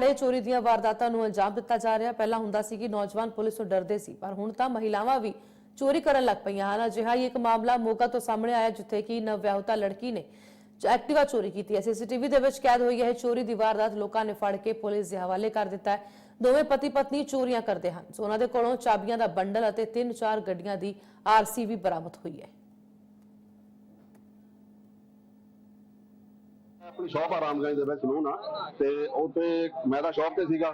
ਦਿਹਾੜੇ ਚੋਰੀ ਦੀਆਂ ਵਾਰਦਾਤਾਂ ਨੂੰ ਅੰਜਾਮ ਦਿੱਤਾ ਜਾ ਰਿਹਾ। ਪਹਿਲਾਂ ਹੁੰਦਾ ਸੀ ਕਿ ਨੌਜਵਾਨ ਪੁਲਿਸ ਤੋਂ ਡਰਦੇ ਸੀ, ਪਰ ਹੁਣ ਤਾਂ ਮਹਿਲਾਵਾਂ ਵੀ ਚੋਰੀ ਕਰਨ ਲੱਗ ਪਈਆਂ ਹਨ। ਅਜਿਹਾ ਹੀ ਇੱਕ ਮਾਮਲਾ ਮੋਗਾ ਤੋਂ ਸਾਹਮਣੇ ਆਇਆ, ਜਿੱਥੇ ਕਿ ਨਵਵਿਆਹੁਤਾ ਲੜਕੀ ਨੇ ਐਕਟਿਵਾ ਚੋਰੀ ਕੀਤੀ ਹੈ। ਸੀਸੀਟੀਵੀ ਦੇ ਵਿੱਚ ਕੈਦ ਹੋਈ ਹੈ। ਚੋਰੀ ਦੀ ਵਾਰਦਾਤ ਲੋਕਾਂ ਨੇ ਫੜ ਕੇ ਪੁਲਿਸ ਦੇ ਹਵਾਲੇ ਕਰ ਦਿੱਤਾ ਹੈ। ਦੋਵੇਂ ਪਤੀ ਪਤਨੀ ਚੋਰੀਆਂ ਕਰਦੇ ਹਨ। ਸੋ ਉਹਨਾਂ ਦੇ ਕੋਲੋਂ ਚਾਬੀਆਂ ਦਾ ਬੰਡਲ ਅਤੇ ਤਿੰਨ ਚਾਰ ਗੱਡੀਆਂ ਦੀ ਆਰਸੀ ਵੀ ਬਰਾਮਦ ਹੋਈ ਹੈ। ਆਪਣੀ ਸ਼ਾਪ ਆ ਰਾਮਗੰਜ ਦੇ ਵਿੱਚ ਸਲੂਨ ਆ ਤੇ ਉੱਥੇ ਮੈਂ ਤਾਂ ਸ਼ਾਪ ਤੇ ਸੀਗਾ।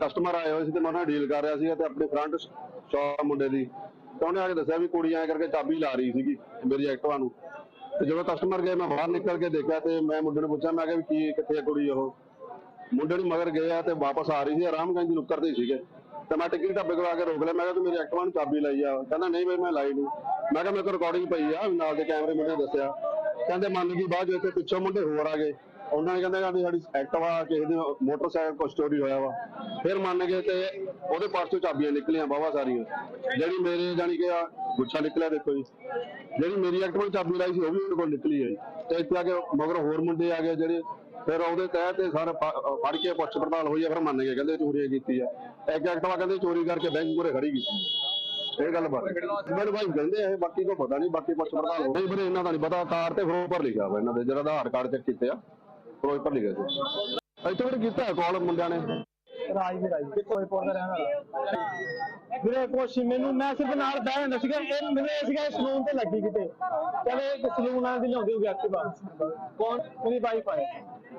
ਕਸਟਮਰ ਆਏ ਹੋਏ ਸੀ ਤੇ ਮੈਂ ਉਹਨਾਂ ਡੀਲ ਕਰ ਰਿਹਾ ਸੀਗਾ ਤੇ ਆਪਣੇ ਫਰੰਟ ਸ਼ਾਪ ਮੁੰਡੇ ਦੀ। ਤੇ ਉਹਨੇ ਆ ਕੇ ਦੱਸਿਆ ਵੀ ਕੁੜੀ ਐ ਕਰਕੇ ਚਾਬੀ ਲਾ ਰਹੀ ਸੀਗੀ ਮੇਰੀ ਐਕਟਿਵਾ ਨੂੰ। ਤੇ ਜਦੋਂ ਕਸਟਮਰ ਗਏ, ਮੈਂ ਬਾਹਰ ਨਿਕਲ ਕੇ ਦੇਖਿਆ ਤੇ ਮੈਂ ਮੁੰਡੇ ਨੂੰ ਪੁੱਛਿਆ, ਮੈਂ ਕਿਹਾ ਵੀ ਕੀ, ਕਿੱਥੇ ਆ ਕੁੜੀ ਉਹ? ਮੁੰਡੇ ਨੂੰ ਮਗਰ ਗਏ ਆ ਤੇ ਵਾਪਸ ਆ ਰਹੀ ਸੀ ਆਰਾਮਗੰਜ ਦੀ ਨੁੱਕਰ ਤੇ ਸੀਗੇ। ਤੇ ਮੈਂ ਟਿਕਟ ਢਾਬੇ ਕੋਲ ਆ ਕੇ ਰੋਕ ਲਿਆ, ਮੈਂ ਕਿਹਾ ਤੂੰ ਮੇਰੀ ਐਕਟਵਾ ਨੂੰ ਚਾਬੀ ਲਾਈ ਆ। ਕਹਿੰਦਾ, ਨਹੀਂ ਬਈ, ਮੈਂ ਲਾਈ ਨਹੀਂ ਮੈਂ ਕਿਹਾ ਮੇਰੇ ਕੋਲ ਰਿਕਾਰਡਿੰਗ ਪਈ ਆ ਨਾਲ ਦੇ ਕੈਮਰੇ ਮੁੰਡੇ ਦੱਸਿਆ। ਕਹਿੰਦੇ ਮੰਨ ਗਈ ਬਾਅਦ ਵਿੱਚ ਪਿੱਛੋਂ ਮੁੰਡੇ ਹੋਰ ਆ ਗਏ। ਉਹਨਾਂ ਨੇ ਕਹਿੰਦੇ ਕਿ ਸਾਡੀ ਐਕਟਿਵਾ ਕਿਸੇ ਦੀ ਮੋਟਰਸਾਈਕਲ ਕੋਲ ਚੋਰੀ ਹੋਇਆ ਵਾ। ਫਿਰ ਮੰਨ ਗਏ ਤੇ ਉਹਦੇ ਪਾਸ ਚਾਬੀਆਂ ਨਿਕਲੀਆਂ ਬਾਵਾ ਸਾਰੀਆਂ। ਜਿਹੜੀ ਮੇਰੇ ਜਾਨੀ ਕਿ ਆ ਗੁੱਛਾ ਨਿਕਲਿਆ ਦੇਖੋ ਜੀ। ਜਿਹੜੀ ਮੇਰੀ ਐਕਟਿਵਾ ਨੂੰ ਚਾਬੀ ਲਾਈ ਸੀ, ਉਹ ਵੀ ਉਹਦੇ ਕੋਲ ਨਿਕਲੀ ਹੈ ਤੇ ਇੱਥੇ ਆ ਕੇ ਮਗਰ ਹੋਰ ਮੁੰਡੇ ਆ ਗਏ ਜਿਹੜੇ, ਫਿਰ ਉਹਦੇ ਤਹਿ ਤੇ ਸਾਰੇ ਫੜ ਕੇ ਪੁੱਛ ਪੜਤਾਲ ਹੋਈ ਆ, ਫਿਰ ਮੰਨ ਗਏ, ਕਹਿੰਦੇ ਚੋਰੀ ਕੀਤੀ ਆ ਇੱਕ ਐਕਟਿਵਾ ਕਹਿੰਦੇ ਚੋਰੀ ਕਰਕੇ ਬੈਂਕ ਮੂਹਰੇ ਖੜੀ ਕੀਤੀ। ਇਹ ਗੱਲ ਬਾਤ ਮੈਨੂੰ ਭਾਈ ਕਹਿੰਦੇ ਇਹ ਬਾਕੀ ਕੋਈ ਪਤਾ ਨਹੀਂ, ਬਾਕੀ ਪੁੱਛ ਪੜਤਾਲ ਹੋ ਨਹੀਂ ਇਹਨਾਂ ਦਾ ਨਹੀਂ ਪਤਾ ਕਾਰ ਤੇ ਫਿਰੋਜ਼ਪੁਰ ਲਿਖਿਆ ਵਾ ਇਹਨਾਂ ਦੇ, ਜਿਹੜਾ ਆਧਾਰ ਕਾਰਡ ਚੈੱਕ ਕੀਤੇ ਆ ਫਿਰੋਜ਼ਪੁਰ ਲਿਖਿਆ ਸੀ। ਇੱਥੇ ਵੀ ਕੀਤਾ ਕਾਲ ਮੁੰਡਿਆਂ ਨੇ? ਰਾਜ ਵੀ ਰਾਜ ਕੋਈ ਪੌਦਾ ਰਹਿਣ ਵਾਲਾ। ਵੀਰੇ ਕੁਛ ਮੈਨੂੰ ਮੈਂ ਸਿਰਫ ਨਾਲ ਬਹਿ ਜਾਂਦਾ ਸੀਗਾ ਇਹ ਮੈਨੂੰ ਇਹ ਸੀਗਾ ਸਲੂਨ ਤੇ ਲੱਗੀ ਕਿਤੇ। ਚਲੇ ਇੱਕ ਸਲੂਨ ਵਾਲੇ ਦੀ ਲਿਆਉਂਦੀ ਹੋਈ ਐਕਟਿਵਾ ਕੌਣ? ਉਹਦੀ ਵਾਈਫ ਆਏ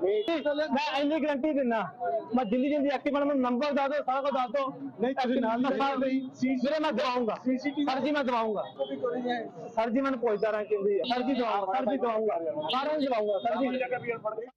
ਮੈਂ ਇੰਨੀ ਗਰੰਟੀ ਦਿੰਦਾ ਮੈਂ ਦਿੱਲੀ ਜਿੰਦੀ ਐਕਟਿਵਾ ਨੂੰ ਨੰਬਰ ਦੱਸ ਦੋ ਸਾਰਾ ਕੁਝ ਦੱਸ ਦੋ ਨਹੀਂ ਤੁਸੀਂ ਨਾਲ ਨਹੀਂ ਵੀਰੇ ਮੈਂ ਦਵਾਉਂਗਾ। ਸਰ ਜੀ ਮੈਂ ਦਵਾਉਂਗਾ। ਸਰ ਜੀ ਮੈਨੂੰ ਪੁੱਛਦਾ ਰਹਾਂ ਕਿ ਸਰ ਜੀ ਦਵਾਉਂਗਾ ਸਰ ਜੀ ਦਵਾਉਂਗਾ। ਸਾਰਿਆਂ ਨੂੰ ਦਵਾਉਂਗਾ ਸਰ ਜੀ।